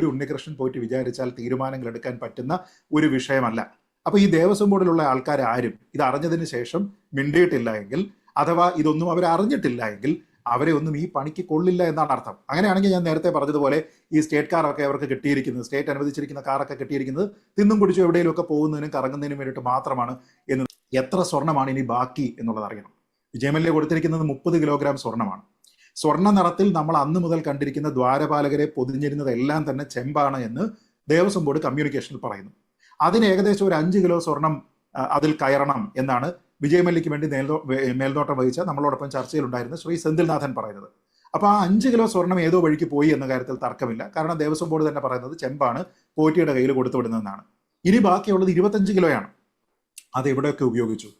ഒരു ഉണ്ണികൃഷ്ണൻ പോയിട്ട് വിചാരിച്ചാൽ തീരുമാനങ്ങൾ എടുക്കാൻ പറ്റുന്ന ഒരു വിഷയമല്ല. അപ്പൊ ഈ ദേവസ്വം ബോർഡിലുള്ള ആൾക്കാർ ആരും ഇത് അറിഞ്ഞതിന് ശേഷം മിണ്ടിയിട്ടില്ല എങ്കിൽ അഥവാ ഇതൊന്നും അവർ അറിഞ്ഞിട്ടില്ല എങ്കിൽ അവരെ ഒന്നും ഈ പണിക്ക് കൊള്ളില്ല എന്നാണ് അർത്ഥം. അങ്ങനെയാണെങ്കിൽ ഞാൻ നേരത്തെ പറഞ്ഞതുപോലെ ഈ സ്റ്റേറ്റ് കാറൊക്കെ അവർക്ക് കിട്ടിയിരിക്കുന്നത് സ്റ്റേറ്റ് അനുവദിച്ചിരിക്കുന്ന കാറൊക്കെ കിട്ടിയിരിക്കുന്നത് തിന്നും കുടിച്ചും എവിടെയെങ്കിലുമൊക്കെ പോകുന്നതിനും കറങ്ങുന്നതിനും വേണ്ടിയിട്ട് മാത്രമാണ് എന്ന്. എത്ര സ്വർണമാണ് ഇനി ബാക്കി എന്നുള്ളത് അറിയണം. വിജയമല്യ കൊടുത്തിരിക്കുന്നത് മുപ്പത് കിലോഗ്രാം സ്വർണമാണ്. സ്വർണ നിറത്തിൽ നമ്മൾ അന്ന് മുതൽ കണ്ടിരിക്കുന്ന ദ്വാരപാലകരെ പൊതിഞ്ഞിരുന്നത് എല്ലാം തന്നെ ചെമ്പാണ് എന്ന് ദേവസ്വം ബോർഡ് കമ്മ്യൂണിക്കേഷനിൽ പറയുന്നു. അതിന് ഏകദേശം ഒരു അഞ്ച് കിലോ സ്വർണം അതിൽ കയറണം എന്നാണ് വിജയമല്ലിക്ക് വേണ്ടി മേൽനോ മേൽനോട്ടം വഹിച്ച നമ്മളോടൊപ്പം ചർച്ചയിലുണ്ടായിരുന്ന ശ്രീ സെന്തിൽനാഥൻ പറയുന്നത്. അപ്പോൾ ആ അഞ്ച് കിലോ സ്വർണം ഏതോ വഴിക്ക് പോയി എന്ന കാര്യത്തിൽ തർക്കമില്ല. കാരണം ദേവസ്വം ബോർഡ് തന്നെ പറയുന്നത് ചെമ്പാണ് പോറ്റിയുടെ കയ്യിൽ കൊടുത്തു വിടുന്നതെന്നാണ്. ഇനി ബാക്കിയുള്ളത് ഇരുപത്തഞ്ച് കിലോയാണ്. അത് എവിടെയൊക്കെ ഉപയോഗിച്ചു?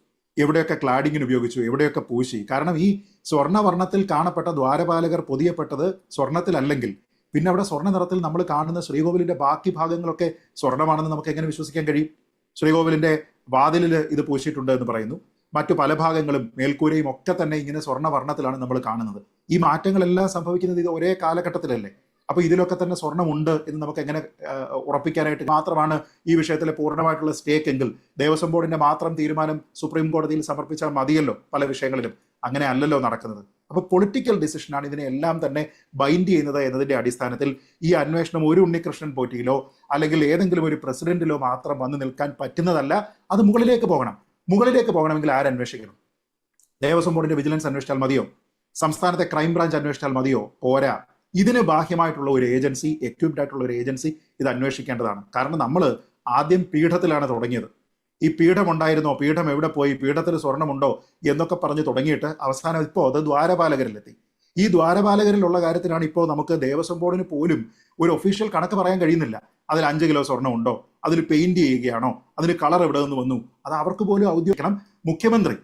എവിടെയൊക്കെ ക്ലാഡിങ്ങിന് ഉപയോഗിച്ചു എവിടെയൊക്കെ പൂശി. കാരണം ഈ സ്വർണവർണത്തിൽ കാണപ്പെട്ട ദ്വാരപാലകർ പൊതിയപ്പെട്ടത് സ്വർണത്തിലല്ലെങ്കിൽ. പിന്നെ അവിടെ സ്വർണ നിറത്തിൽ നമ്മൾ കാണുന്ന ശ്രീകോവിലിന്റെ ബാക്കി ഭാഗങ്ങളൊക്കെ സ്വർണമാണെന്ന് നമുക്ക് എങ്ങനെ വിശ്വസിക്കാൻ കഴിയും? ശ്രീകോവിലിന്റെ വാതിലിൽ ഇത് പൂശിയിട്ടുണ്ട് എന്ന് പറയുന്നു. മറ്റു പല ഭാഗങ്ങളും മേൽക്കൂരയും ഒക്കെ തന്നെ ഇങ്ങനെ സ്വർണവർണത്തിലാണ് നമ്മൾ കാണുന്നത്. ഈ മാറ്റങ്ങളെല്ലാം സംഭവിക്കുന്നത് ഇത് ഒരേ കാലഘട്ടത്തിലല്ലേ? അപ്പൊ ഇതിലൊക്കെ തന്നെ സ്വർണമുണ്ട് എന്ന് നമുക്ക് എങ്ങനെ ഉറപ്പിക്കാനായിട്ട് മാത്രമാണ് ഈ വിഷയത്തിലെ പൂർണമായിട്ടുള്ള സ്റ്റേക്ക് എങ്കിൽ. ദേവസ്വം ബോർഡിന്റെ മാത്രം തീരുമാനം സുപ്രീം കോടതിയിൽ സമർപ്പിച്ചാൽ മതിയല്ലോ പല വിഷയങ്ങളിലും. അങ്ങനെ അല്ലല്ലോ നടക്കുന്നത്. അപ്പൊ പൊളിറ്റിക്കൽ ഡിസിഷനാണ് ഇതിനെ എല്ലാം തന്നെ ബൈൻഡ് ചെയ്യുന്നത് എന്നതിന്റെ അടിസ്ഥാനത്തിൽ ഈ അന്വേഷണം ഒരു ഉണ്ണികൃഷ്ണൻ പോറ്റിയിലോ അല്ലെങ്കിൽ ഏതെങ്കിലും ഒരു പ്രസിഡന്റിലോ മാത്രം വന്നു നിൽക്കാൻ പറ്റുന്നതല്ല അത് മുകളിലേക്ക് പോകണം. മുകളിലേക്ക് പോകണമെങ്കിൽ ആരന്വേഷിക്കണം ദേവസ്വം ബോർഡിന്റെ വിജിലൻസ് അന്വേഷിച്ചാൽ മതിയോ? സംസ്ഥാനത്തെ ക്രൈംബ്രാഞ്ച് അന്വേഷിച്ചാൽ മതിയോ? പോരാ. ഇതിന് ബാഹ്യമായിട്ടുള്ള ഒരു ഏജൻസി എക്യുപ്ഡ് ആയിട്ടുള്ള ഒരു ഏജൻസി ഇത് അന്വേഷിക്കേണ്ടതാണ്. കാരണം നമ്മൾ ആദ്യം പീഠത്തിലാണ് തുടങ്ങിയത്. ഈ പീഠം ഉണ്ടായിരുന്നോ? പീഠം എവിടെ പോയി? പീഠത്തിൽ സ്വർണമുണ്ടോ? എന്നൊക്കെ പറഞ്ഞ് തുടങ്ങിയിട്ട് അവസാനം ഇപ്പോൾ അത് ദ്വാരപാലകരിലെത്തി. ഈ ദ്വാരപാലകരിലുള്ള കാര്യത്തിലാണ് ഇപ്പോൾ നമുക്ക് ദേവസ്വം ബോർഡിന് പോലും ഒരു ഒഫീഷ്യൽ കണക്ക് പറയാൻ കഴിയുന്നില്ല. അതിൽ അഞ്ച് കിലോ സ്വർണമുണ്ടോ? ഉണ്ടോ അതിൽ പെയിന്റ് ചെയ്യുകയാണോ? അതിന് കളർ എവിടെ നിന്ന് വന്നു? അത് അവർക്ക് പോലും ഔദ്യോഗികം മുഖ്യമന്ത്രി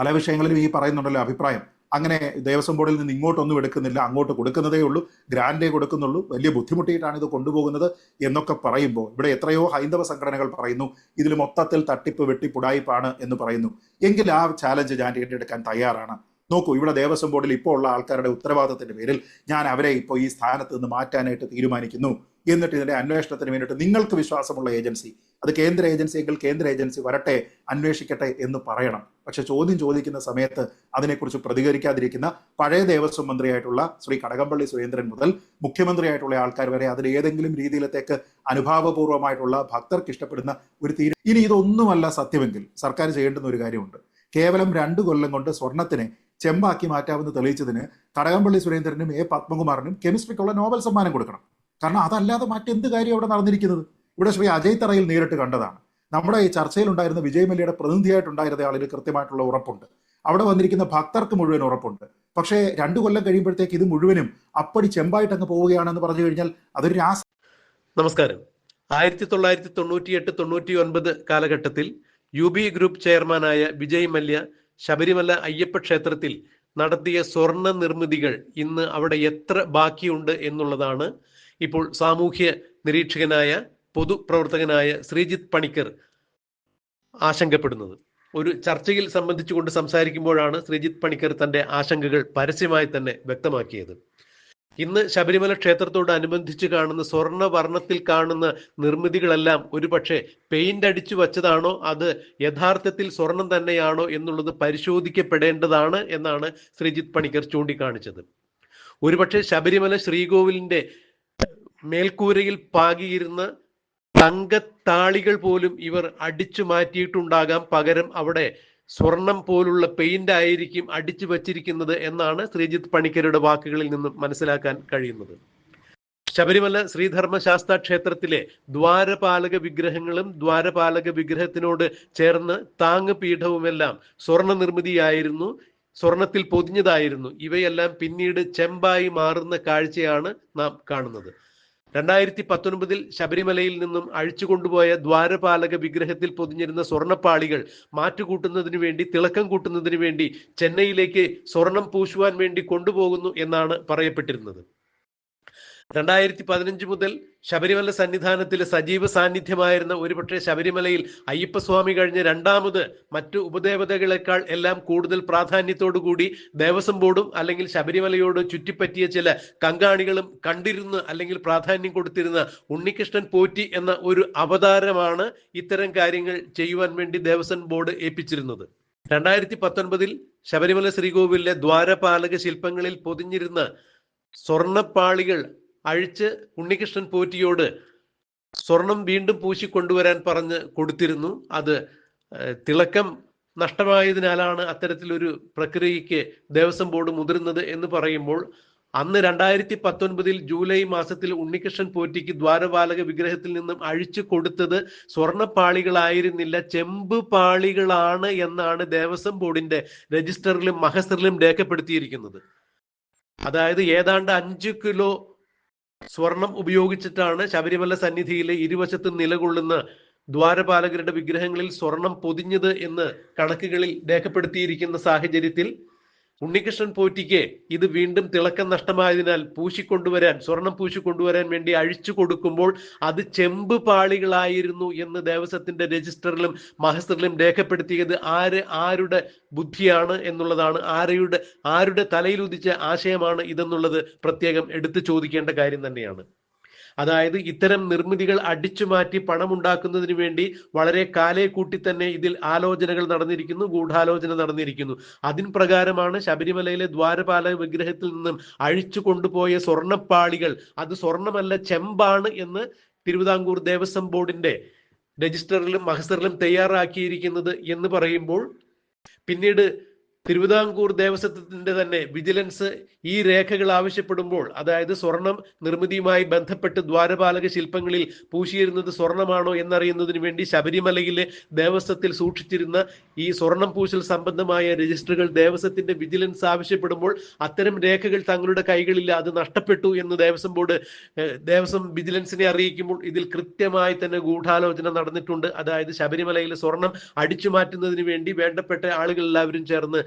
പല വിഷയങ്ങളിലും ഈ പറയുന്നുണ്ടല്ലോ അഭിപ്രായം. അങ്ങനെ ദേവസ്വം ബോർഡിൽ നിന്ന് ഇങ്ങോട്ടൊന്നും എടുക്കുന്നില്ല അങ്ങോട്ട് കൊടുക്കുന്നതേ ഉള്ളൂ. ഗ്രാൻഡേ കൊടുക്കുന്നുള്ളൂ. വലിയ ബുദ്ധിമുട്ടിയിട്ടാണ് ഇത് കൊണ്ടുപോകുന്നത് എന്നൊക്കെ പറയുമ്പോൾ ഇവിടെ എത്രയോ ഹൈന്ദവ സംഘടനകൾ പറയുന്നു ഇതിൽ മൊത്തത്തിൽ തട്ടിപ്പ് വെട്ടിപ്പുടായിപ്പാണ് എന്ന് പറയുന്നു. എങ്കിൽ ആ ചാലഞ്ച് ഞാൻ ഏറ്റെടുക്കാൻ തയ്യാറാണ്. നോക്കൂ ഇവിടെ ദേവസ്വം ബോർഡിൽ ഇപ്പോൾ ഉള്ള ആൾക്കാരുടെ ഉത്തരവാദിത്തത്തിന്റെ പേരിൽ ഞാൻ അവരെ ഇപ്പോൾ ഈ സ്ഥാനത്ത് നിന്ന് മാറ്റാനായിട്ട് തീരുമാനിക്കുന്നു. എന്നിട്ട് ഇതിന്റെ അന്വേഷണത്തിന് വേണ്ടിയിട്ട് നിങ്ങൾക്ക് വിശ്വാസമുള്ള ഏജൻസി അത് കേന്ദ്ര ഏജൻസി എങ്കിൽ കേന്ദ്ര ഏജൻസി വരട്ടെ അന്വേഷിക്കട്ടെ എന്ന് പറയണം. പക്ഷെ ചോദ്യം ചോദിക്കുന്ന സമയത്ത് അതിനെക്കുറിച്ച് പ്രതികരിക്കാതിരിക്കുന്ന പഴയ ദേവസ്വം മന്ത്രിയായിട്ടുള്ള ശ്രീ കടകംപള്ളി സുരേന്ദ്രൻ മുതൽ മുഖ്യമന്ത്രിയായിട്ടുള്ള ആൾക്കാർ വരെ അതിൽ ഏതെങ്കിലും രീതിയിലത്തേക്ക് അനുഭാവപൂർവമായിട്ടുള്ള ഭക്തർക്ക് ഇഷ്ടപ്പെടുന്ന ഒരു തീരു ഇനി ഇതൊന്നുമല്ല സത്യമെങ്കിൽ സർക്കാർ ചെയ്യേണ്ടുന്ന ഒരു കാര്യമുണ്ട്. കേവലം രണ്ട് കൊല്ലം കൊണ്ട് സ്വർണത്തിനെ ചെമ്പാക്കി മാറ്റാമെന്ന് തെളിയിച്ചതിന് കടകംപള്ളി സുരേന്ദ്രനും എ പത്മകുമാറിനും കെമിസ്ട്രിക്കുള്ള നോബൽ സമ്മാനം കൊടുക്കണം. കാരണം അതല്ലാതെ മറ്റെന്ത് കാര്യം അവിടെ നടന്നിരിക്കുന്നത്? ഇവിടെ ശ്രീ അജയ് തറയിൽ നേരിട്ട് കണ്ടതാണ്. നമ്മുടെ ഈ ചർച്ചയിലുണ്ടായിരുന്ന വിജയ് മല്യയുടെ പ്രതിനിധിയായിട്ടുണ്ടായിരുന്ന ആളിൽ കൃത്യമായിട്ടുള്ള ഉറപ്പുണ്ട്. അവിടെ വന്നിരിക്കുന്ന ഭക്തർക്ക് മുഴുവൻ ഉറപ്പുണ്ട്. പക്ഷേ രണ്ടു കൊല്ലം കഴിയുമ്പോഴത്തേക്ക് ഇത് മുഴുവനും അപ്പടി ചെമ്പായിട്ട് അങ്ങ് പോവുകയാണെന്ന് പറഞ്ഞു കഴിഞ്ഞാൽ അതൊരു രാസ നമസ്കാരം. ആയിരത്തി തൊള്ളായിരത്തി തൊണ്ണൂറ്റിയെട്ട് തൊണ്ണൂറ്റി ഒൻപത് കാലഘട്ടത്തിൽ യു ബി ഗ്രൂപ്പ് ചെയർമാനായ വിജയ് മല്യ ശബരിമല അയ്യപ്പ ക്ഷേത്രത്തിൽ നടത്തിയ സ്വർണ നിർമ്മിതികൾ ഇന്ന് അവിടെ എത്ര ബാക്കിയുണ്ട് എന്നുള്ളതാണ് ഇപ്പോൾ സാമൂഹ്യ നിരീക്ഷകനായ പൊതുപ്രവർത്തകനായ ശ്രീജിത്ത് പണിക്കർ ആശങ്കപ്പെടുന്നത്. ഒരു ചർച്ചയിൽ സംബന്ധിച്ചുകൊണ്ട് സംസാരിക്കുമ്പോഴാണ് ശ്രീജിത്ത് പണിക്കർ തന്റെ ആശങ്കകൾ പരസ്യമായി തന്നെ വ്യക്തമാക്കിയത്. ഇന്ന് ശബരിമല ക്ഷേത്രത്തോട് ക്ഷേത്രത്തോടനുബന്ധിച്ച് കാണുന്ന സ്വർണ വർണത്തിൽ കാണുന്ന നിർമ്മിതികളെല്ലാം ഒരുപക്ഷെ പെയിന്റ് അടിച്ചു വച്ചതാണോ അത് യഥാർത്ഥത്തിൽ സ്വർണം തന്നെയാണോ എന്നുള്ളത് പരിശോധിക്കപ്പെടേണ്ടതാണ് എന്നാണ് ശ്രീജിത്ത് പണിക്കർ ചൂണ്ടിക്കാണിച്ചത്. ഒരുപക്ഷെ ശബരിമല ശ്രീകോവിലിന്റെ മേൽക്കൂരയിൽ പാകിയിരുന്ന തങ്കത്താളികൾ പോലും ഇവർ അടിച്ചു മാറ്റിയിട്ടുണ്ടാകാം. പകരം അവിടെ സ്വർണം പോലുള്ള പെയിന്റ് ആയിരിക്കും അടിച്ചു വച്ചിരിക്കുന്നത് എന്നാണ് ശ്രീജിത്ത് പണിക്കരുടെ വാക്കുകളിൽ നിന്നും മനസ്സിലാക്കാൻ കഴിയുന്നത്. ശബരിമല ശ്രീധർമ്മശാസ്ത്ര ക്ഷേത്രത്തിലെ ദ്വാരപാലക വിഗ്രഹങ്ങളും ദ്വാരപാലക വിഗ്രഹത്തിനോട് ചേർന്ന് താങ് പീഠവുമെല്ലാം സ്വർണ നിർമ്മിതിയായിരുന്നു സ്വർണത്തിൽ പൊതിഞ്ഞതായിരുന്നു. ഇവയെല്ലാം പിന്നീട് ചെമ്പായി മാറുന്ന കാഴ്ചയാണ് നാം കാണുന്നത്. രണ്ടായിരത്തി പത്തൊൻപതിൽ ശബരിമലയിൽ നിന്നും അഴിച്ചുകൊണ്ടുപോയ ദ്വാരപാലക വിഗ്രഹത്തിൽ പൊതിഞ്ഞിരുന്ന സ്വർണപ്പാളികൾ മാറ്റുകൂട്ടുന്നതിന് വേണ്ടി തിളക്കം കൂട്ടുന്നതിന് വേണ്ടി ചെന്നൈയിലേക്ക് സ്വർണം പൂശുവാൻ വേണ്ടി കൊണ്ടുപോകുന്നു എന്നാണ് പറയപ്പെട്ടിരുന്നത്. രണ്ടായിരത്തി പതിനഞ്ച് മുതൽ ശബരിമല സന്നിധാനത്തിലെ സജീവ സാന്നിധ്യമായിരുന്ന ഒരുപക്ഷെ ശബരിമലയിൽ അയ്യപ്പസ്വാമി കഴിഞ്ഞ് രണ്ടാമത് മറ്റു ഉപദേവതകളെക്കാൾ എല്ലാം കൂടുതൽ പ്രാധാന്യത്തോടുകൂടി ദേവസ്വം ബോർഡും അല്ലെങ്കിൽ ശബരിമലയോട് ചുറ്റിപ്പറ്റിയ ചില കങ്കാണികളും കണ്ടിരുന്ന് അല്ലെങ്കിൽ പ്രാധാന്യം കൊടുത്തിരുന്ന ഉണ്ണികൃഷ്ണൻ പോറ്റി എന്ന ഒരു അവതാരമാണ് ഇത്തരം കാര്യങ്ങൾ ചെയ്യുവാൻ വേണ്ടി ദേവസ്വം ബോർഡ് ഏൽപ്പിച്ചിരുന്നത്. രണ്ടായിരത്തി പത്തൊൻപതിൽ ശബരിമല ശ്രീകോവിലിലെ ദ്വാരപാലക ശില്പങ്ങളിൽ പൊതിഞ്ഞിരുന്ന സ്വർണപ്പാളികൾ അഴിച്ച് ഉണ്ണികൃഷ്ണൻ പോറ്റിയോട് സ്വർണം വീണ്ടും പൂശി കൊണ്ടുവരാൻ പറഞ്ഞ് കൊടുത്തിരുന്നു. അത് തിളക്കം നഷ്ടമായതിനാലാണ് അത്തരത്തിലൊരു പ്രക്രിയയ്ക്ക് ദേവസ്വം ബോർഡ് മുതിർന്നത് എന്ന് പറയുമ്പോൾ അന്ന് രണ്ടായിരത്തി പത്തൊൻപതിൽ ജൂലൈ മാസത്തിൽ ഉണ്ണികൃഷ്ണൻ പോറ്റിക്ക് ദ്വാരപാലക വിഗ്രഹത്തിൽ നിന്നും അഴിച്ചു കൊടുത്തത് സ്വർണപ്പാളികളായിരുന്നില്ല ചെമ്പ് പാളികളാണ് എന്നാണ് ദേവസ്വം ബോർഡിന്റെ രജിസ്റ്ററിലും മഹസറിലും രേഖപ്പെടുത്തിയിരിക്കുന്നത്. അതായത് ഏതാണ്ട് അഞ്ചു കിലോ സ്വർണം ഉപയോഗിച്ചിട്ടാണ് ശബരിമല സന്നിധിയിലെ ഇരുവശത്തും നിലകൊള്ളുന്ന ദ്വാരപാലകരുടെ വിഗ്രഹങ്ങളിൽ സ്വർണം പൊതിഞ്ഞത് എന്ന് കണക്കുകളിൽ രേഖപ്പെടുത്തിയിരിക്കുന്ന സാഹചര്യത്തിൽ ഉണ്ണികൃഷ്ണൻ പോറ്റിക്ക് ഇത് വീണ്ടും തിളക്കം നഷ്ടമായതിനാൽ പൂശിക്കൊണ്ടുവരാൻ സ്വർണം പൂശിക്കൊണ്ടുവരാൻ വേണ്ടി അഴിച്ചു കൊടുക്കുമ്പോൾ അത് ചെമ്പ് പാളികളായിരുന്നു എന്ന് ദേവസ്വത്തിന്റെ രജിസ്റ്ററിലും മഹസ്റ്ററിലും രേഖപ്പെടുത്തിയത് ആര് ആരുടെ ബുദ്ധിയാണ് എന്നുള്ളതാണ് ആരുടെ ആരുടെ തലയിൽ ഉദിച്ച ആശയമാണ് ഇതെന്നുള്ളത് പ്രത്യേകം എടുത്തു ചോദിക്കേണ്ട കാര്യം തന്നെയാണ്. അതായത് ഇത്തരം നിർമ്മിതികൾ അടിച്ചു മാറ്റി പണമുണ്ടാക്കുന്നതിന് വേണ്ടി വളരെ കാലേ കൂട്ടി തന്നെ ഇതിൽ ആലോചനകൾ നടന്നിരിക്കുന്നു ഗൂഢാലോചന നടന്നിരിക്കുന്നു. അതിൻ പ്രകാരമാണ് ശബരിമലയിലെ ദ്വാരപാല വിഗ്രഹത്തിൽ നിന്നും അഴിച്ചു കൊണ്ടുപോയ സ്വർണപ്പാളികൾ അത് സ്വർണമല്ല ചെമ്പാണ് എന്ന് തിരുവിതാംകൂർ ദേവസ്വം ബോർഡിന്റെ രജിസ്റ്ററിലും മഹസറിലും തയ്യാറാക്കിയിരിക്കുന്നത് എന്ന് പറയുമ്പോൾ പിന്നീട് തിരുവിതാംകൂർ ദേവസ്വത്തിന്റെ തന്നെ വിജിലൻസ് ഈ രേഖകൾ ആവശ്യപ്പെടുമ്പോൾ അതായത് സ്വർണം നിർമ്മിതിയുമായി ബന്ധപ്പെട്ട് ദ്വാരപാലക ശില്പങ്ങളിൽ പൂശിയിരുന്നത് സ്വർണമാണോ എന്നറിയുന്നതിന് വേണ്ടി ശബരിമലയിലെ ദേവസ്വത്തിൽ സൂക്ഷിച്ചിരുന്ന ഈ സ്വർണം പൂശൽ സംബന്ധമായ രജിസ്റ്ററുകൾ ദേവസ്വത്തിന്റെ വിജിലൻസ് ആവശ്യപ്പെടുമ്പോൾ അത്തരം രേഖകൾ തങ്ങളുടെ കൈകളിൽ അത് നഷ്ടപ്പെട്ടു എന്ന് ദേവസ്വം ബോർഡ് ദേവസ്വം വിജിലൻസിനെ അറിയിക്കുമ്പോൾ ഇതിൽ കൃത്യമായി തന്നെ ഗൂഢാലോചന നടന്നിട്ടുണ്ട്. അതായത് ശബരിമലയിലെ സ്വർണം അടിച്ചു മാറ്റുന്നതിന് വേണ്ടി വേണ്ടപ്പെട്ട ആളുകൾ എല്ലാവരും ചേർന്ന്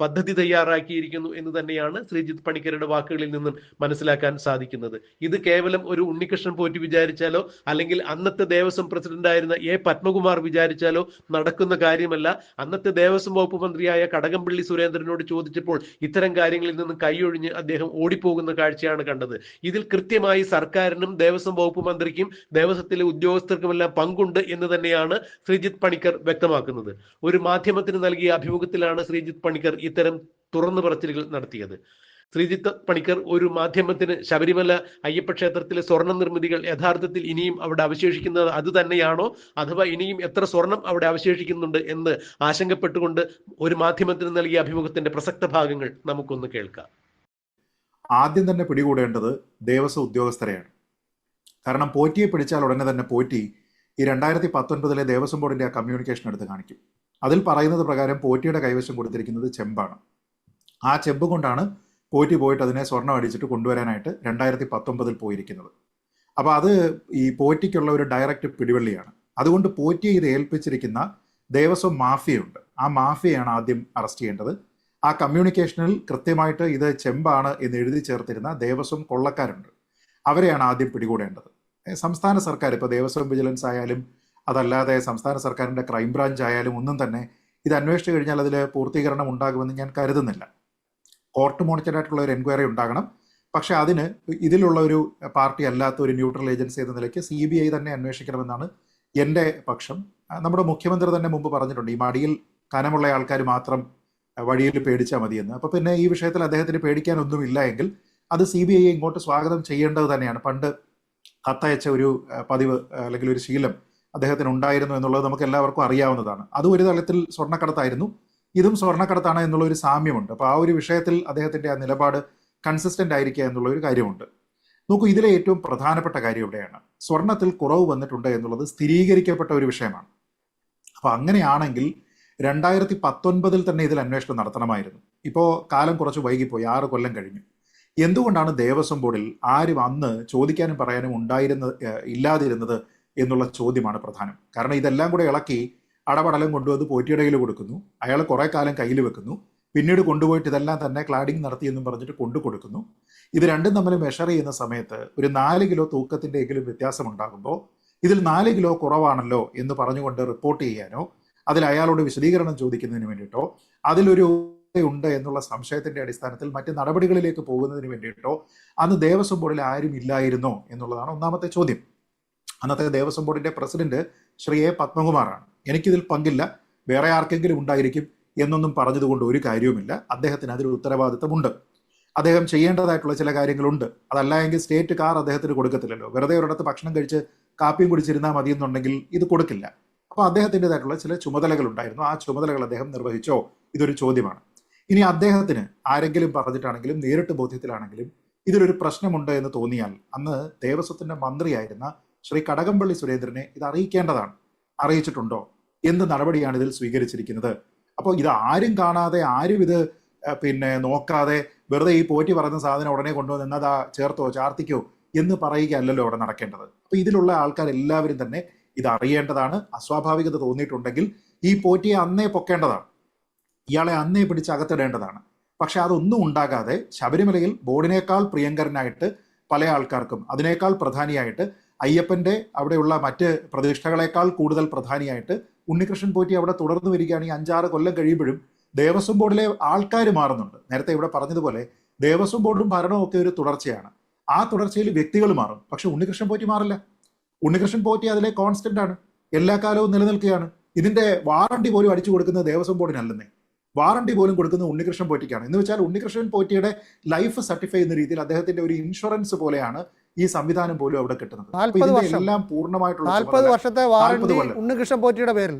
പദ്ധതി തയ്യാറാക്കിയിരിക്കുന്നു എന്ന് തന്നെയാണ് ശ്രീജിത്ത് പണിക്കരുടെ വാക്കുകളിൽ നിന്നും മനസ്സിലാക്കാൻ സാധിക്കുന്നത്. ഇത് കേവലം ഒരു ഉണ്ണികൃഷ്ണൻ പോറ്റി വിചാരിച്ചാലോ അല്ലെങ്കിൽ അന്നത്തെ ദേവസ്വം പ്രസിഡന്റായിരുന്ന എ പത്മകുമാർ വിചാരിച്ചാലോ നടക്കുന്ന കാര്യമല്ല. അന്നത്തെ ദേവസ്വം വകുപ്പ് മന്ത്രിയായ കടകംപള്ളി സുരേന്ദ്രനോട് ചോദിച്ചപ്പോൾ ഇത്തരം കാര്യങ്ങളിൽ നിന്ന് കൈയൊഴിഞ്ഞ് അദ്ദേഹം ഓടിപ്പോകുന്ന കാഴ്ചയാണ് കണ്ടത്. ഇതിൽ കൃത്യമായി സർക്കാരിനും ദേവസ്വം വകുപ്പ് മന്ത്രിക്കും ദേവസ്വത്തിലെ ഉദ്യോഗസ്ഥർക്കുമെല്ലാം പങ്കുണ്ട് എന്ന് തന്നെയാണ് ശ്രീജിത്ത് പണിക്കർ വ്യക്തമാക്കുന്നത്. ഒരു മാധ്യമത്തിന് നൽകിയ അഭിമുഖത്തിലാണ് ശ്രീജിത്ത് പണിക്കർ ഇത്തരം തുറന്നു പറച്ചിലുകൾ നടത്തിയത്. ശ്രീജിത്ത് പണിക്കർ ഒരു മാധ്യമത്തിന് ശബരിമല അയ്യപ്പ ക്ഷേത്രത്തിലെ സ്വർണ നിർമ്മിതികൾ യഥാർത്ഥത്തിൽ ഇനിയും അവിടെ അവശേഷിക്കുന്നത് അത് തന്നെയാണോ? അഥവാ ഇനിയും എത്ര സ്വർണം അവിടെ അവശേഷിക്കുന്നുണ്ട് എന്ന് ആശങ്കപ്പെട്ടുകൊണ്ട് ഒരു മാധ്യമത്തിന് നൽകിയ അഭിമുഖത്തിന്റെ പ്രസക്ത ഭാഗങ്ങൾ നമുക്കൊന്ന് കേൾക്കാം. ആദ്യം തന്നെ പിടികൂടേണ്ടത് ദേവസ്വം ഉദ്യോഗസ്ഥരെയാണ്. കാരണം പോറ്റിയെ പിടിച്ചാൽ ഉടനെ തന്നെ പോറ്റി ഈ രണ്ടായിരത്തി പത്തൊൻപതിലെ ദേവസ്വം ബോർഡിന്റെ ആ കമ്മ്യൂണിക്കേഷൻ എടുത്ത് കാണിക്കും. അതിൽ പറയുന്നത് പ്രകാരം പോറ്റിയുടെ കൈവശം കൊടുത്തിരിക്കുന്നത് ചെമ്പാണ്. ആ ചെമ്പ് കൊണ്ടാണ് പോറ്റി പോയിട്ട് അതിനെ സ്വർണം അടിച്ചിട്ട് കൊണ്ടുവരാനായിട്ട് രണ്ടായിരത്തി പത്തൊമ്പതിൽ പോയിരിക്കുന്നത്. അപ്പോൾ അത് ഈ പോറ്റിക്കുള്ള ഒരു ഡയറക്റ്റ് പിടിവള്ളിയാണ്. അതുകൊണ്ട് പോറ്റിയെ ഇത് ഏൽപ്പിച്ചിരിക്കുന്ന ദേവസ്വം മാഫിയുണ്ട് ആ മാഫിയയാണ് ആദ്യം അറസ്റ്റ് ചെയ്യേണ്ടത്. ആ കമ്മ്യൂണിക്കേഷനിൽ കൃത്യമായിട്ട് ഇത് ചെമ്പാണ് എന്ന് എഴുതി ചേർത്തിരുന്ന ദേവസ്വം കൊള്ളക്കാരുണ്ട്. അവരെയാണ് ആദ്യം പിടികൂടേണ്ടത്. സംസ്ഥാന സർക്കാർ ഇപ്പോൾ ദേവസ്വം വിജിലൻസ് ആയാലും അതല്ലാതെ സംസ്ഥാന സർക്കാരിന്റെ ക്രൈംബ്രാഞ്ച് ആയാലും ഒന്നും തന്നെ ഇത് അന്വേഷിച്ചു കഴിഞ്ഞാൽ അതിൽ പൂർത്തീകരണം ഉണ്ടാകുമെന്ന് ഞാൻ കരുതുന്നില്ല. കോർട്ട് മോണിറ്ററായിട്ടുള്ള ഒരു എൻക്വയറി ഉണ്ടാകണം. പക്ഷേ അതിന് ഇതിലുള്ള ഒരു പാർട്ടി അല്ലാത്ത ഒരു ന്യൂട്രൽ ഏജൻസി എന്ന നിലയ്ക്ക് സി ബി ഐ തന്നെ അന്വേഷിക്കണമെന്നാണ് എന്റെ പക്ഷം. നമ്മുടെ മുഖ്യമന്ത്രി തന്നെ മുമ്പ് പറഞ്ഞിട്ടുണ്ട് ഈ മടിയിൽ കനമുള്ള ആൾക്കാർ മാത്രം വഴിയിൽ പേടിച്ചാൽ മതിയെന്ന്. അപ്പോൾ പിന്നെ ഈ വിഷയത്തിൽ അദ്ദേഹത്തിന് പേടിക്കാനൊന്നുമില്ല എങ്കിൽ അത് സി ബി ഐ ഇങ്ങോട്ട് സ്വാഗതം ചെയ്യേണ്ടത് തന്നെയാണ്. പണ്ട് കത്തയച്ച ഒരു പതിവ് അല്ലെങ്കിൽ ഒരു ശീലം അദ്ദേഹത്തിന് ഉണ്ടായിരുന്നു എന്നുള്ളത് നമുക്ക് എല്ലാവർക്കും അറിയാവുന്നതാണ്. അത് ഒരു തലത്തിൽ സ്വർണക്കടത്തായിരുന്നു. ഇതും സ്വർണക്കടത്താണ് എന്നുള്ള ഒരു സാമ്യമുണ്ട്. അപ്പോൾ ആ ഒരു വിഷയത്തിൽ അദ്ദേഹത്തിന്റെ ആ നിലപാട് കൺസിസ്റ്റന്റ് ആയിരിക്കുക എന്നുള്ള ഒരു കാര്യമുണ്ട്. നോക്കൂ ഇതിലെ ഏറ്റവും പ്രധാനപ്പെട്ട കാര്യം ഇവിടെയാണ്. സ്വർണത്തിൽ കുറവ് വന്നിട്ടുണ്ട് എന്നുള്ളത് സ്ഥിരീകരിക്കപ്പെട്ട ഒരു വിഷയമാണ്. അപ്പോൾ അങ്ങനെയാണെങ്കിൽ രണ്ടായിരത്തി പത്തൊൻപതിൽ തന്നെ ഇതിൽ അന്വേഷണം നടത്തണമായിരുന്നു. ഇപ്പോൾ കാലം കുറച്ച് വൈകിപ്പോയി ആറ് കൊല്ലം കഴിഞ്ഞു. എന്തുകൊണ്ടാണ് ദേവസ്വം ബോർഡിൽ ആരും അന്ന് ചോദിക്കാനും പറയാനും ഉണ്ടായിരുന്ന ഇല്ലാതിരുന്നത് എന്നുള്ള ചോദ്യമാണ് പ്രധാനം. കാരണം ഇതെല്ലാം കൂടെ ഇളക്കി അടപടലം കൊണ്ടുവന്ന് പോറ്റിയുടെ കയ്യിൽ കൊടുക്കുന്നു. അയാൾ കുറേ കാലം കയ്യിൽ വെക്കുന്നു. പിന്നീട് കൊണ്ടുപോയിട്ട് ഇതെല്ലാം തന്നെ ക്ലാഡിങ് നടത്തി എന്നും പറഞ്ഞിട്ട് കൊണ്ടു കൊടുക്കുന്നു. ഇത് രണ്ടും തമ്മിൽ മെഷർ ചെയ്യുന്ന സമയത്ത് ഒരു നാല് കിലോ തൂക്കത്തിന്റെ എങ്കിലും വ്യത്യാസം ഉണ്ടാകുമ്പോൾ ഇതിൽ നാല് കിലോ കുറവാണല്ലോ എന്ന് പറഞ്ഞുകൊണ്ട് റിപ്പോർട്ട് ചെയ്യാനോ അതിൽ അയാളോട് വിശദീകരണം ചോദിക്കുന്നതിന് വേണ്ടിയിട്ടോ അതിലൊരു ഉണ്ട് എന്നുള്ള സംശയത്തിന്റെ അടിസ്ഥാനത്തിൽ മറ്റ് നടപടികളിലേക്ക് പോകുന്നതിന് വേണ്ടിയിട്ടോ അന്ന് ദേവസ്വം ബോർഡിൽ ആരും ഇല്ലായിരുന്നോ എന്നുള്ളതാണ് ഒന്നാമത്തെ ചോദ്യം. അന്നത്തെ ദേവസ്വം ബോർഡിന്റെ പ്രസിഡന്റ് ശ്രീ എ പത്മകുമാറാണ്. എനിക്കിതിൽ പങ്കില്ല വേറെ ആർക്കെങ്കിലും ഉണ്ടായിരിക്കും എന്നൊന്നും പറഞ്ഞതുകൊണ്ട് ഒരു കാര്യവുമില്ല. അദ്ദേഹത്തിന് അതിൽ ഉത്തരവാദിത്തമുണ്ട്. അദ്ദേഹം ചെയ്യേണ്ടതായിട്ടുള്ള ചില കാര്യങ്ങളുണ്ട്. അതല്ല എങ്കിൽ സ്റ്റേറ്റ് കാർ അദ്ദേഹത്തിന് കൊടുക്കത്തില്ലല്ലോ. വെറുതെ ഒരിടത്ത് ഭക്ഷണം കഴിച്ച് കാപ്പിയും കുടിച്ചിരുന്നാൽ മതി എന്നുണ്ടെങ്കിൽ ഇത് കൊടുക്കില്ല. അപ്പോൾ അദ്ദേഹത്തിന്റെതായിട്ടുള്ള ചില ചുമതലകൾ ഉണ്ടായിരുന്നു. ആ ചുമതലകൾ അദ്ദേഹം നിർവഹിച്ചോ? ഇതൊരു ചോദ്യമാണ്. ഇനി അദ്ദേഹത്തിന് ആരെങ്കിലും പറഞ്ഞിട്ടാണെങ്കിലും നേരിട്ട് ബോധ്യത്തിലാണെങ്കിലും ഇതിലൊരു പ്രശ്നമുണ്ട് എന്ന് തോന്നിയാൽ അന്ന് ദേവസ്വത്തിന്റെ മന്ത്രിയായിരുന്ന ശ്രീ കടകംപള്ളി സുരേന്ദ്രനെ ഇത് അറിയിക്കേണ്ടതാണ്. അറിയിച്ചിട്ടുണ്ടോ? എന്ത് നടപടിയാണ് ഇതിൽ സ്വീകരിച്ചിരിക്കുന്നത്? അപ്പോൾ ഇത് ആരും കാണാതെ ആരും ഇത് പിന്നെ നോക്കാതെ വെറുതെ ഈ പോറ്റി പറയുന്ന സാധനം ഉടനെ കൊണ്ടുവന്ന് എന്നതാ ചേർത്തോ ചാർത്തിക്കോ എന്ന് പറയുകയല്ലല്ലോ അവിടെ നടക്കേണ്ടത്. അപ്പൊ ഇതിലുള്ള ആൾക്കാർ എല്ലാവരും തന്നെ ഇത് അറിയേണ്ടതാണ്. അസ്വാഭാവികത തോന്നിയിട്ടുണ്ടെങ്കിൽ ഈ പോറ്റിയെ അന്നേ പൊക്കേണ്ടതാണ്. ഇയാളെ അന്നേ പിടിച്ച് അകത്തിടേണ്ടതാണ്. പക്ഷെ അതൊന്നും ഉണ്ടാകാതെ ശബരിമലയിൽ ബോർഡിനേക്കാൾ പ്രിയങ്കരനായിട്ട് പല ആൾക്കാർക്കും അതിനേക്കാൾ പ്രധാനിയായിട്ട് അയ്യപ്പന്റെ അവിടെയുള്ള മറ്റ് പ്രതിഷ്ഠകളെക്കാൾ കൂടുതൽ പ്രധാനിയായിട്ട് ഉണ്ണികൃഷ്ണൻ പോറ്റി അവിടെ തുടർന്നു വരികയാണ്. ഈ അഞ്ചാറ് കൊല്ലം കഴിയുമ്പോഴും ദേവസ്വം ബോർഡിലെ ആൾക്കാർ മാറുന്നുണ്ട്. നേരത്തെ ഇവിടെ പറഞ്ഞതുപോലെ ദേവസ്വം ബോർഡും ഭരണവും ഒക്കെ ഒരു തുടർച്ചയാണ്. ആ തുടർച്ചയിൽ വ്യക്തികൾ മാറും. പക്ഷെ ഉണ്ണികൃഷ്ണൻ പോറ്റി മാറില്ല. ഉണ്ണികൃഷ്ണൻ പോറ്റി അതിലെ കോൺസ്റ്റന്റ് ആണ്. എല്ലാ കാലവും നിലനിൽക്കുകയാണ്. ഇതിന്റെ വാറണ്ടി പോലും അടിച്ചു കൊടുക്കുന്നത് ദേവസ്വം ബോർഡിനല്ലെന്നേ. വാറണ്ടി പോലും കൊടുക്കുന്നത് ഉണ്ണികൃഷ്ണൻ പോറ്റിക്കാണ്. എന്ന് വെച്ചാൽ ഉണ്ണികൃഷ്ണൻ പോറ്റിയുടെ ലൈഫ് സർട്ടിഫൈ ചെയ്യുന്ന രീതിയിൽ അദ്ദേഹത്തിന്റെ ഒരു ഇൻഷുറൻസ് പോലെയാണ് ഈ സംവിധാനം പോലും അവിടെ കിട്ടുന്നത്. എല്ലാം പൂർണമായിട്ടുള്ള നാൽപ്പത് വർഷത്തെ വാറണ്ടി. ഉണ്ണികൃഷ്ണൻ പോറ്റിയുടെ പേരിൽ.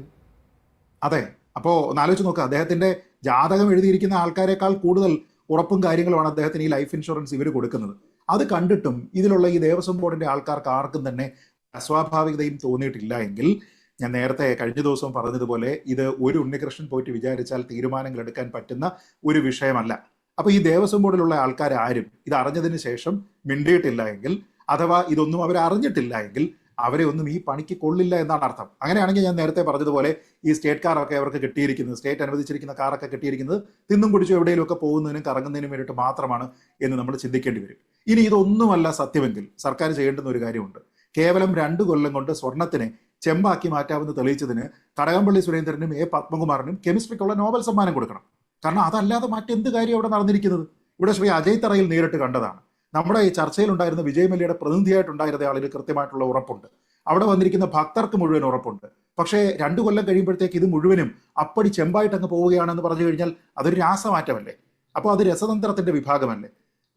അതെ. അപ്പോ ഒന്നാലോചിച്ച് നോക്കുക അദ്ദേഹത്തിന്റെ ജാതകം എഴുതിയിരിക്കുന്ന ആൾക്കാരെക്കാൾ കൂടുതൽ ഉറപ്പും കാര്യങ്ങളുമാണ് അദ്ദേഹത്തിന് ഈ ലൈഫ് ഇൻഷുറൻസ് ഇവർ കൊടുക്കുന്നത്. അത് കണ്ടിട്ടും ഇതിലുള്ള ഈ ദേവസ്വം ബോർഡിന്റെ ആൾക്കാർക്ക് ആർക്കും തന്നെ അസ്വാഭാവികതയും തോന്നിയിട്ടില്ല എങ്കിൽ ഞാൻ നേരത്തെ കഴിഞ്ഞ ദിവസം പറഞ്ഞതുപോലെ ഇത് ഒരു ഉണ്ണികൃഷ്ണൻ പോയിട്ട് വിചാരിച്ചാൽ തീരുമാനങ്ങൾ എടുക്കാൻ പറ്റുന്ന ഒരു വിഷയമല്ല. അപ്പൊ ഈ ദേവസ്വം ബോർഡിലുള്ള ആൾക്കാർ ആരും ഇത് അറിഞ്ഞതിന് ശേഷം മിണ്ടിയിട്ടില്ല എങ്കിൽ അഥവാ ഇതൊന്നും അവർ അറിഞ്ഞിട്ടില്ല എങ്കിൽ അവരെ ഒന്നും ഈ പണിക്ക് കൊള്ളില്ല എന്നാണ് അർത്ഥം. അങ്ങനെയാണെങ്കിൽ ഞാൻ നേരത്തെ പറഞ്ഞതുപോലെ ഈ സ്റ്റേറ്റ് കാറൊക്കെ അവർക്ക് കിട്ടിയിരിക്കുന്നത് സ്റ്റേറ്റ് അനുവദിച്ചിരിക്കുന്ന കാറൊക്കെ കിട്ടിയിരിക്കുന്നത് തിന്നും കുടിച്ചും എവിടെയെങ്കിലുമൊക്കെ പോകുന്നതിനും കറങ്ങുന്നതിനും വേണ്ടിയിട്ട് മാത്രമാണ് എന്ന് നമ്മൾ ചിന്തിക്കേണ്ടി വരും. ഇനി ഇതൊന്നുമല്ല സത്യമെങ്കിൽ സർക്കാർ ചെയ്യേണ്ടുന്ന ഒരു കാര്യമുണ്ട്. കേവലം രണ്ട് കൊല്ലം കൊണ്ട് സ്വർണത്തിനെ ചെമ്പാക്കി മാറ്റാമെന്ന് തെളിയിച്ചതിന് കടകംപള്ളി സുരേന്ദ്രനും എ പത്മകുമാറിനും കെമിസ്ട്രിക്കുള്ള നോബൽ സമ്മാനം കൊടുക്കണം. കാരണം അതല്ലാതെ മറ്റെന്ത് കാര്യം അവിടെ നടന്നിരിക്കുന്നത്? ഇവിടെ ശ്രീ അജയ് തറയിൽ നേരിട്ട് കണ്ടതാണ്. നമ്മുടെ ഈ ചർച്ചയിലുണ്ടായിരുന്ന വിജയ് മല്യയുടെ പ്രതിനിധിയായിട്ടുണ്ടായിരുന്ന ആളിന് കൃത്യമായിട്ടുള്ള ഉറപ്പുണ്ട്. അവിടെ വന്നിരിക്കുന്ന ഭക്തർക്ക് മുഴുവൻ ഉറപ്പുണ്ട്. പക്ഷേ രണ്ടു കൊല്ലം കഴിയുമ്പോഴത്തേക്ക് ഇത് മുഴുവനും അപ്പടി ചെമ്പായിട്ട് അങ്ങ് പോവുകയാണെന്ന് പറഞ്ഞു കഴിഞ്ഞാൽ അതൊരു രാസമാറ്റമല്ലേ? അപ്പോൾ അത് രസതന്ത്രത്തിന്റെ വിഭാഗമല്ലേ?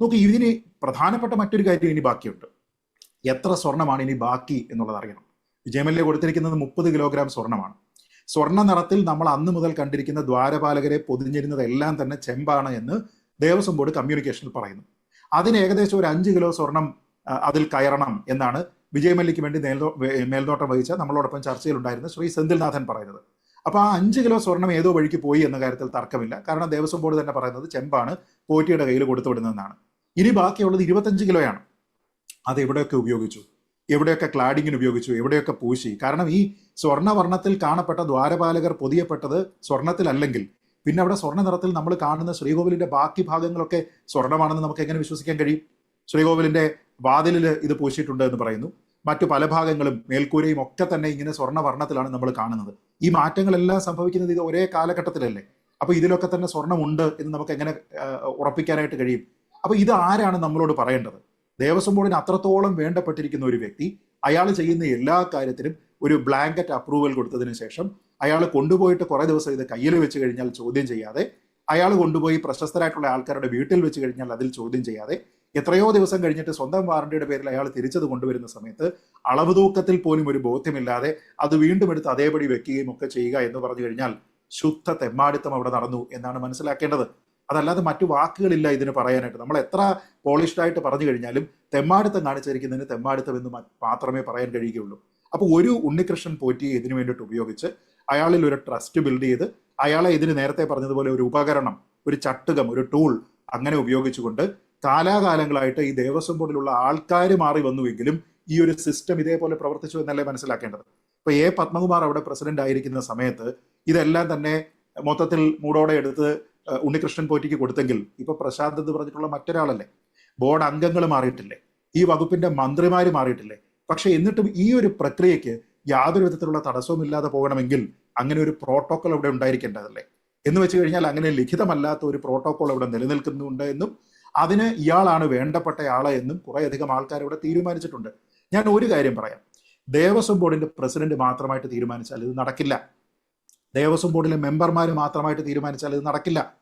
നോക്ക് ഇതിന് പ്രധാനപ്പെട്ട മറ്റൊരു കാര്യം ഇനി ബാക്കിയുണ്ട്. എത്ര സ്വർണമാണ് ഇനി ബാക്കി എന്നുള്ളത് അറിയണം. വിജയമല്യ കൊടുത്തിരിക്കുന്നത് മുപ്പത് കിലോഗ്രാം സ്വർണമാണ്. സ്വർണ നിറത്തിൽ നമ്മൾ അന്ന് മുതൽ കണ്ടിരിക്കുന്ന ദ്വാരപാലകരെ പൊതിഞ്ഞിരുന്നതെല്ലാം തന്നെ ചെമ്പാണ് എന്ന് ദേവസ്വം ബോർഡ് കമ്മ്യൂണിക്കേഷനിൽ പറയുന്നു. അതിന് ഏകദേശം ഒരു അഞ്ച് കിലോ സ്വർണം അതിൽ കയറണം എന്നാണ് വിജയമല്ലിക്ക് വേണ്ടി മേൽനോ മേൽനോട്ടം വഹിച്ച നമ്മളോടൊപ്പം ചർച്ചയിലുണ്ടായിരുന്ന ശ്രീ സെന്തിൽനാഥൻ പറയുന്നത്. അപ്പോൾ ആ അഞ്ച് കിലോ സ്വർണം ഏതോ വഴിക്ക് പോയി എന്ന കാര്യത്തിൽ തർക്കമില്ല. കാരണം ദേവസ്വം ബോർഡ് തന്നെ പറയുന്നത് ചെമ്പാണ് പോറ്റിയുടെ കയ്യിൽ കൊടുത്തു വിടുന്നതെന്നാണ്. ഇനി ബാക്കിയുള്ളത് ഇരുപത്തഞ്ച് കിലോയാണ്. അത് എവിടെയൊക്കെ ഉപയോഗിച്ചു? എവിടെയൊക്കെ ക്ലാഡിങ്ങിന് ഉപയോഗിച്ചു എവിടെയൊക്കെ പൂശി. കാരണം ഈ സ്വർണവർണത്തിൽ കാണപ്പെട്ട ദ്വാരപാലകർ പൊതിയപ്പെട്ടത് സ്വർണത്തിലല്ലെങ്കിൽ. പിന്നെ അവിടെ സ്വർണ നിറത്തിൽ നമ്മൾ കാണുന്ന ശ്രീകോവിലിന്റെ ബാക്കി ഭാഗങ്ങളൊക്കെ സ്വർണമാണെന്ന് നമുക്ക് എങ്ങനെ വിശ്വസിക്കാൻ കഴിയും? ശ്രീകോവിലിന്റെ വാതിലിൽ ഇത് പൂശിയിട്ടുണ്ട് എന്ന് പറയുന്നു. മറ്റു പല ഭാഗങ്ങളും മേൽക്കൂരയും ഒക്കെ തന്നെ ഇങ്ങനെ സ്വർണവർണത്തിലാണ് നമ്മൾ കാണുന്നത്. ഈ മാറ്റങ്ങളെല്ലാം സംഭവിക്കുന്നത് ഇത് ഒരേ കാലഘട്ടത്തിലല്ലേ? അപ്പൊ ഇതിലൊക്കെ തന്നെ സ്വർണമുണ്ട് എന്ന് നമുക്ക് എങ്ങനെ ഉറപ്പിക്കാനായിട്ട് കഴിയും? അപ്പൊ ഇത് ആരാണ് നമ്മളോട് പറയേണ്ടത്? ദേവസ്വം ബോർഡിന് അത്രത്തോളം വേണ്ടപ്പെട്ടിരിക്കുന്ന ഒരു വ്യക്തി അയാൾ ചെയ്യുന്ന എല്ലാ കാര്യത്തിനും ഒരു ബ്ലാങ്കറ്റ് അപ്രൂവൽ കൊടുത്തതിന് ശേഷം അയാൾ കൊണ്ടുപോയിട്ട് കുറേ ദിവസം ഇത് കയ്യിൽ വെച്ച് കഴിഞ്ഞാൽ ചോദ്യം ചെയ്യാതെ അയാൾ കൊണ്ടുപോയി പ്രശസ്തരായിട്ടുള്ള ആൾക്കാരുടെ വീട്ടിൽ വെച്ച് കഴിഞ്ഞാൽ അതിൽ ചോദ്യം ചെയ്യാതെ എത്രയോ ദിവസം കഴിഞ്ഞിട്ട് സ്വന്തം വാറണ്ടിയുടെ പേരിൽ അയാൾ തിരിച്ചത് കൊണ്ടുവരുന്ന സമയത്ത് അളവ് തൂക്കത്തിൽ പോലും ഒരു ബോധ്യമില്ലാതെ അത് വീണ്ടും എടുത്ത് അതേപടി വെക്കുകയും ഒക്കെ ചെയ്യുക എന്ന് പറഞ്ഞു കഴിഞ്ഞാൽ ശുദ്ധ തെമ്മാടിത്തം അവിടെ നടന്നു എന്നാണ് മനസ്സിലാക്കേണ്ടത്. അതല്ലാതെ മറ്റു വാക്കുകളില്ല ഇതിന് പറയാനായിട്ട്. നമ്മൾ എത്ര പോളിഷ്ഡ് ആയിട്ട് പറഞ്ഞു കഴിഞ്ഞാലും തെമ്മാടുത്തം കാണിച്ചിരിക്കുന്നതിന് തെമ്മാടുത്തം എന്ന് മാത്രമേ പറയാൻ കഴിയുകയുള്ളൂ. അപ്പോൾ ഒരു ഉണ്ണികൃഷ്ണൻ പോറ്റിയെ ഇതിനു വേണ്ടിയിട്ട് ഉപയോഗിച്ച് അയാളിൽ ഒരു ട്രസ്റ്റ് ബിൽഡ് ചെയ്ത് അയാളെ ഇതിന് നേരത്തെ പറഞ്ഞതുപോലെ ഒരു ഉപകരണം ഒരു ചട്ടുകം ഒരു ടൂൾ അങ്ങനെ ഉപയോഗിച്ചുകൊണ്ട് കാലാകാലങ്ങളായിട്ട് ഈ ദേവസ്വം ബോർഡിലുള്ള ആൾക്കാർ മാറി വന്നുവെങ്കിലും ഈ ഒരു സിസ്റ്റം ഇതേപോലെ പ്രവർത്തിച്ചു എന്നല്ലേ മനസ്സിലാക്കേണ്ടത്? ഇപ്പൊ എ പത്മകുമാർ അവിടെ പ്രസിഡന്റ് ആയിരിക്കുന്ന സമയത്ത് ഇതെല്ലാം തന്നെ മൊത്തത്തിൽ മൂടോടെ എടുത്ത് ഉണ്ണികൃഷ്ണൻ പോറ്റിക്ക് കൊടുത്തെങ്കിൽ ഇപ്പൊ പ്രശാന്ത് എന്ന് പറഞ്ഞിട്ടുള്ള മറ്റൊരാളല്ലേ ബോർഡ് അംഗങ്ങൾ മാറിയിട്ടില്ലേ ഈ വകുപ്പിന്റെ മന്ത്രിമാർ മാറിയിട്ടില്ലേ പക്ഷെ എന്നിട്ടും ഈ ഒരു പ്രക്രിയയ്ക്ക് യാതൊരു വിധത്തിലുള്ള തടസ്സവും ഇല്ലാതെ പോകണമെങ്കിൽ അങ്ങനെ ഒരു പ്രോട്ടോക്കോൾ അവിടെ ഉണ്ടായിരിക്കേണ്ടതല്ലേ? എന്ന് വെച്ച് കഴിഞ്ഞാൽ അങ്ങനെ ലിഖിതമല്ലാത്ത ഒരു പ്രോട്ടോക്കോൾ അവിടെ നിലനിൽക്കുന്നുണ്ട് എന്നും അതിന് ഇയാളാണ് വേണ്ടപ്പെട്ട ആളെ എന്നും കുറേയധികം ആൾക്കാർ ഇവിടെ തീരുമാനിച്ചിട്ടുണ്ട്. ഞാൻ ഒരു കാര്യം പറയാം. ദേവസ്വം ബോർഡിന്റെ പ്രസിഡന്റ് മാത്രമായിട്ട് തീരുമാനിച്ചാൽ ഇത് നടക്കില്ല. ദേവസ്വം ബോർഡിലെ മെമ്പർമാർ മാത്രമായിട്ട് തീരുമാനിച്ചാൽ ഇത് നടക്കില്ല.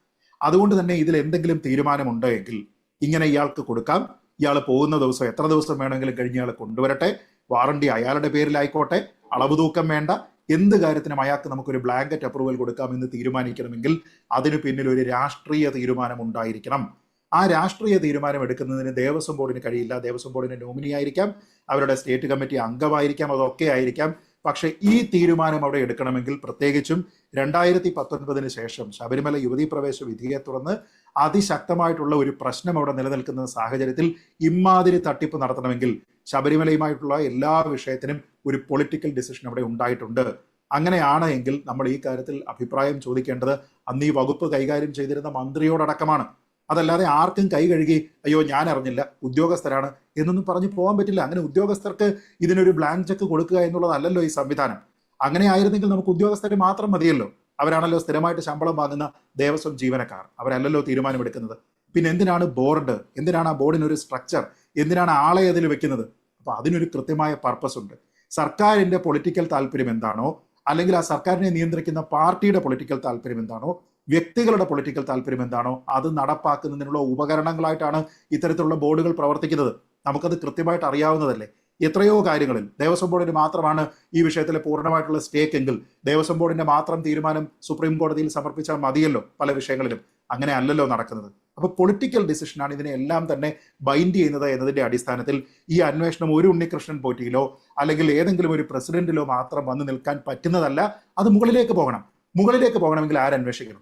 അതുകൊണ്ട് തന്നെ ഇതിൽ എന്തെങ്കിലും തീരുമാനമുണ്ട് എങ്കിൽ ഇങ്ങനെ ഇയാൾക്ക് കൊടുക്കാം. ഇയാൾ പോകുന്ന ദിവസം എത്ര ദിവസം വേണമെങ്കിലും കഴിഞ്ഞ് ഇയാൾ കൊണ്ടുവരട്ടെ. വാറണ്ടി അയാളുടെ പേരിലായിക്കോട്ടെ. അളവ് തൂക്കം വേണ്ട. എന്ത് കാര്യത്തിനും അയാൾക്ക് നമുക്കൊരു ബ്ലാങ്കറ്റ് അപ്രൂവൽ കൊടുക്കാമെന്ന് തീരുമാനിക്കണമെങ്കിൽ അതിനു പിന്നിൽ ഒരു രാഷ്ട്രീയ തീരുമാനം ഉണ്ടായിരിക്കണം. ആ രാഷ്ട്രീയ തീരുമാനം എടുക്കുന്നതിന് ദേവസ്വം ബോർഡിന് കഴിയില്ല. ദേവസ്വം ബോർഡിന് നോമിനി ആയിരിക്കാം. അവരുടെ സ്റ്റേറ്റ് കമ്മിറ്റി അംഗമായിരിക്കാം. അതൊക്കെ ആയിരിക്കാം. പക്ഷേ ഈ തീരുമാനം അവിടെ എടുക്കണമെങ്കിൽ പ്രത്യേകിച്ചും രണ്ടായിരത്തി പത്തൊൻപതിന് ശേഷം ശബരിമല യുവതീ പ്രവേശ വിധിയെ തുടർന്ന് അതിശക്തമായിട്ടുള്ള ഒരു പ്രശ്നം അവിടെ നിലനിൽക്കുന്ന സാഹചര്യത്തിൽ ഇമാതിരി തട്ടിപ്പ് നടത്തണമെങ്കിൽ ശബരിമലയുമായിട്ടുള്ള എല്ലാ വിഷയത്തിനും ഒരു പൊളിറ്റിക്കൽ ഡിസിഷൻ അവിടെ ഉണ്ടായിട്ടുണ്ട്. അങ്ങനെയാണ് എങ്കിൽ നമ്മൾ ഈ കാര്യത്തിൽ അഭിപ്രായം ചോദിക്കേണ്ടത്. അന്ന് ഈ വകുപ്പ് കൈകാര്യം ചെയ്തിരുന്ന മന്ത്രിയോടടക്കമാണ്. അതല്ലാതെ ആർക്കും കൈ കഴുകി അയ്യോ ഞാൻ അറിഞ്ഞില്ല ഉദ്യോഗസ്ഥരാണ് എന്നൊന്നും പറഞ്ഞു പോകാൻ പറ്റില്ല. അങ്ങനെ ഉദ്യോഗസ്ഥർക്ക് ഇതിനൊരു ബ്ലാങ്ക് ചെക്ക് കൊടുക്കുക എന്നുള്ളതല്ലല്ലോ ഈ സംവിധാനം. അങ്ങനെ ആയിരുന്നെങ്കിൽ നമുക്ക് ഉദ്യോഗസ്ഥരെ മാത്രം മതിയല്ലോ. അവരാണല്ലോ സ്ഥിരമായിട്ട് ശമ്പളം വാങ്ങുന്ന ദേവസ്വം ജീവനക്കാർ. അവരല്ലല്ലോ തീരുമാനമെടുക്കുന്നത്. പിന്നെ എന്തിനാണ് ബോർഡ്? എന്തിനാണ് ആ ബോർഡിന് ഒരു സ്ട്രക്ചർ എന്തിനാണ് ആളെ അതിൽ വെക്കുന്നത്? അപ്പൊ അതിനൊരു കൃത്യമായ പർപ്പസ് ഉണ്ട്. സർക്കാരിന്റെ പൊളിറ്റിക്കൽ താല്പര്യം എന്താണോ അല്ലെങ്കിൽ ആ സർക്കാരിനെ നിയന്ത്രിക്കുന്ന പാർട്ടിയുടെ പൊളിറ്റിക്കൽ താല്പര്യം എന്താണോ വ്യക്തികളുടെ പൊളിറ്റിക്കൽ താല്പര്യം എന്താണോ അത് നടപ്പാക്കുന്നതിനുള്ള ഉപകരണങ്ങളായിട്ടാണ് ഇത്തരത്തിലുള്ള ബോർഡുകൾ പ്രവർത്തിക്കുന്നത്. നമുക്കത് കൃത്യമായിട്ട് അറിയാവുന്നതല്ലേ? എത്രയോ കാര്യങ്ങളിൽ ദേവസ്വം ബോർഡിന് മാത്രമാണ് ഈ വിഷയത്തിലെ പൂർണമായിട്ടുള്ള സ്റ്റേക്ക് എങ്കിൽ ദേവസ്വം ബോർഡിന്റെ മാത്രം തീരുമാനം സുപ്രീം കോടതിയിൽ സമർപ്പിച്ചാൽ മതിയല്ലോ പല വിഷയങ്ങളിലും. അങ്ങനെ അല്ലല്ലോ നടക്കുന്നത്. അപ്പൊ പൊളിറ്റിക്കൽ ഡിസിഷനാണ് ഇതിനെല്ലാം തന്നെ ബൈൻഡ് ചെയ്യുന്നത് എന്നതിന്റെ അടിസ്ഥാനത്തിൽ ഈ അന്വേഷണം ഒരു ഉണ്ണികൃഷ്ണൻ പോറ്റിയിലോ അല്ലെങ്കിൽ ഏതെങ്കിലും ഒരു പ്രസിഡന്റിലോ മാത്രം വന്നു നിൽക്കാൻ പറ്റുന്നതല്ല. അത് മുകളിലേക്ക് പോകണം. മുകളിലേക്ക് പോകണമെങ്കിൽ ആരന്വേഷിക്കണം?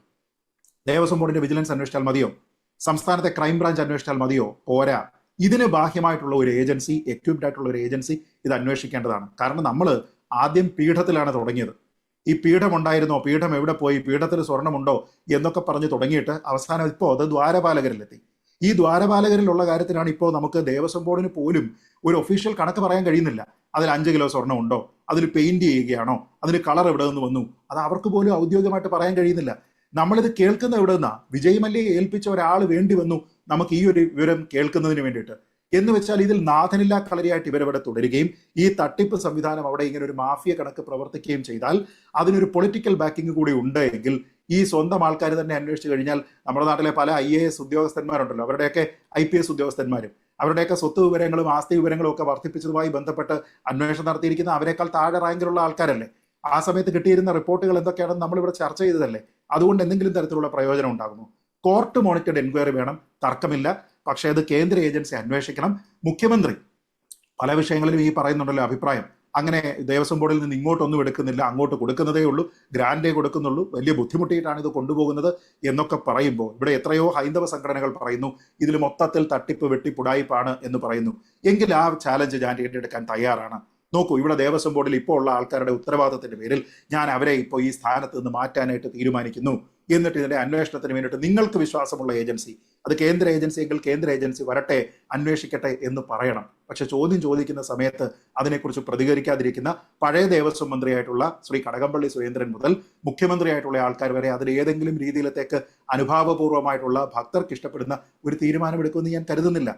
ദേവസ്വം ബോർഡിന്റെ വിജിലൻസ് അന്വേഷിച്ചാൽ മതിയോ? സംസ്ഥാനത്തെ ക്രൈംബ്രാഞ്ച് അന്വേഷിച്ചാൽ മതിയോ? പോരാ. ഇതിന് ബാഹ്യമായിട്ടുള്ള ഒരു ഏജൻസി എക്യുപ്ഡ് ആയിട്ടുള്ള ഒരു ഏജൻസി ഇത് അന്വേഷിക്കേണ്ടതാണ്. കാരണം നമ്മൾ ആദ്യം പീഠത്തിലാണ് തുടങ്ങിയത്. ഈ പീഠം ഉണ്ടായിരുന്നോ? പീഠം എവിടെ പോയി? പീഠത്തിൽ സ്വർണമുണ്ടോ? എന്നൊക്കെ പറഞ്ഞ് തുടങ്ങിയിട്ട് അവസാനം ഇപ്പോൾ അത് ദ്വാരപാലകരിലെത്തി. ഈ ദ്വാരപാലകരിലുള്ള കാര്യത്തിനാണ് ഇപ്പോൾ നമുക്ക് ദേവസ്വം ബോർഡിന് പോലും ഒരു ഒഫീഷ്യൽ കണക്ക് പറയാൻ കഴിയുന്നില്ല. അതിൽ അഞ്ച് കിലോ സ്വർണം ഉണ്ടോ? അതിൽ പെയിന്റ് ചെയ്യുകയാണോ? അതിന് കളർ എവിടെ നിന്ന് വന്നു? അത് അവർക്ക് പോലും ഔദ്യോഗികമായിട്ട് പറയാൻ കഴിയുന്നില്ല. നമ്മളിത് കേൾക്കുന്ന എവിടെ നിന്നാ വിജയ് മല്യയെ ഏൽപ്പിച്ച ഒരാൾ വേണ്ടി വന്നു നമുക്ക് ഈ ഒരു വിവരം കേൾക്കുന്നതിന് വേണ്ടിയിട്ട്. എന്ന് വെച്ചാൽ ഇതിൽ നാഥനില്ലാ കളരിയായിട്ട് ഇവരവിടെ തുടരുകയും ഈ തട്ടിപ്പ് സംവിധാനം അവിടെ ഇങ്ങനെ ഒരു മാഫിയ കണക്ക് പ്രവർത്തിക്കുകയും ചെയ്താൽ അതിനൊരു പൊളിറ്റിക്കൽ ബാക്കിംഗ് കൂടി ഉണ്ട് എങ്കിൽ ഈ സ്വന്തം ആൾക്കാർ തന്നെ അന്വേഷിച്ചു കഴിഞ്ഞാൽ നമ്മുടെ നാട്ടിലെ പല ഐ എ എസ് ഉദ്യോഗസ്ഥന്മാരുണ്ടല്ലോ. അവരുടെയൊക്കെ ഐ പി എസ് ഉദ്യോഗസ്ഥന്മാരും അവരുടെയൊക്കെ സ്വത്ത് വിവരങ്ങളും ആസ്തി വിവരങ്ങളും ഒക്കെ വർദ്ധിപ്പിച്ചതുമായി ബന്ധപ്പെട്ട് അന്വേഷണം നടത്തിയിരിക്കുന്ന അവരെക്കാൾ താഴെ റാങ്കിലുള്ള ആൾക്കാരല്ലേ? ആ സമയത്ത് കിട്ടിയിരുന്ന റിപ്പോർട്ടുകൾ എന്തൊക്കെയാണെന്ന് നമ്മളിവിടെ ചർച്ച ചെയ്തതല്ലേ? അതുകൊണ്ട് എന്തെങ്കിലും തരത്തിലുള്ള പ്രയോജനം ഉണ്ടാകുമോ കോർട്ട് മോണിറ്റർഡ് എൻക്വയറി വേണം. തർക്കമില്ല. പക്ഷേ അത് കേന്ദ്ര ഏജൻസി അന്വേഷിക്കണം. മുഖ്യമന്ത്രി പല വിഷയങ്ങളിലും ഈ പറയുന്നുണ്ടല്ലോ അഭിപ്രായം. അങ്ങനെ ദേവസ്വം ബോർഡിൽ നിന്ന് ഇങ്ങോട്ടൊന്നും എടുക്കുന്നില്ല. അങ്ങോട്ട് കൊടുക്കുന്നതേ ഉള്ളൂ. ഗ്രാൻഡേ കൊടുക്കുന്നുള്ളൂ. വലിയ ബുദ്ധിമുട്ടിയിട്ടാണ് ഇത് കൊണ്ടുപോകുന്നത് എന്നൊക്കെ പറയുമ്പോൾ ഇവിടെ എത്രയോ ഹൈന്ദവ സംഘടനകൾ പറയുന്നു ഇതിൽ മൊത്തത്തിൽ തട്ടിപ്പ് വെട്ടിപ്പുടായിപ്പാണ് എന്ന് പറയുന്നു. എങ്കിൽ ആ ചാലഞ്ച് ഞാൻ ഏറ്റെടുക്കാൻ തയ്യാറാണ്. നോക്കൂ ഇവിടെ ദേവസ്വം ബോർഡിൽ ഇപ്പോൾ ഉള്ള ആൾക്കാരുടെ ഉത്തരവാദിത്തത്തിന്റെ പേരിൽ ഞാൻ അവരെ ഇപ്പോൾ ഈ സ്ഥാനത്ത് നിന്ന് മാറ്റാനായിട്ട് തീരുമാനിക്കുന്നു. എന്നിട്ട് ഇതിന്റെ അന്വേഷണത്തിന് വേണ്ടിയിട്ട് നിങ്ങൾക്ക് വിശ്വാസമുള്ള ഏജൻസി അത് കേന്ദ്ര ഏജൻസി എങ്കിൽ കേന്ദ്ര ഏജൻസി വരട്ടെ അന്വേഷിക്കട്ടെ എന്ന് പറയണം. പക്ഷെ ചോദ്യം ചോദിക്കുന്ന സമയത്ത് അതിനെക്കുറിച്ച് പ്രതികരിക്കാതിരിക്കുന്ന പഴയ ദേവസ്വം മന്ത്രിയായിട്ടുള്ള ശ്രീ കടകംപള്ളി സുരേന്ദ്രൻ മുതൽ മുഖ്യമന്ത്രിയായിട്ടുള്ള ആൾക്കാർ വരെ അതിൽ ഏതെങ്കിലും രീതിയിലത്തേക്ക് അനുഭാവപൂർവമായിട്ടുള്ള ഭക്തർക്ക് ഇഷ്ടപ്പെടുന്ന ഒരു തീരുമാനമെടുക്കുമെന്ന് ഞാൻ കരുതുന്നില്ല.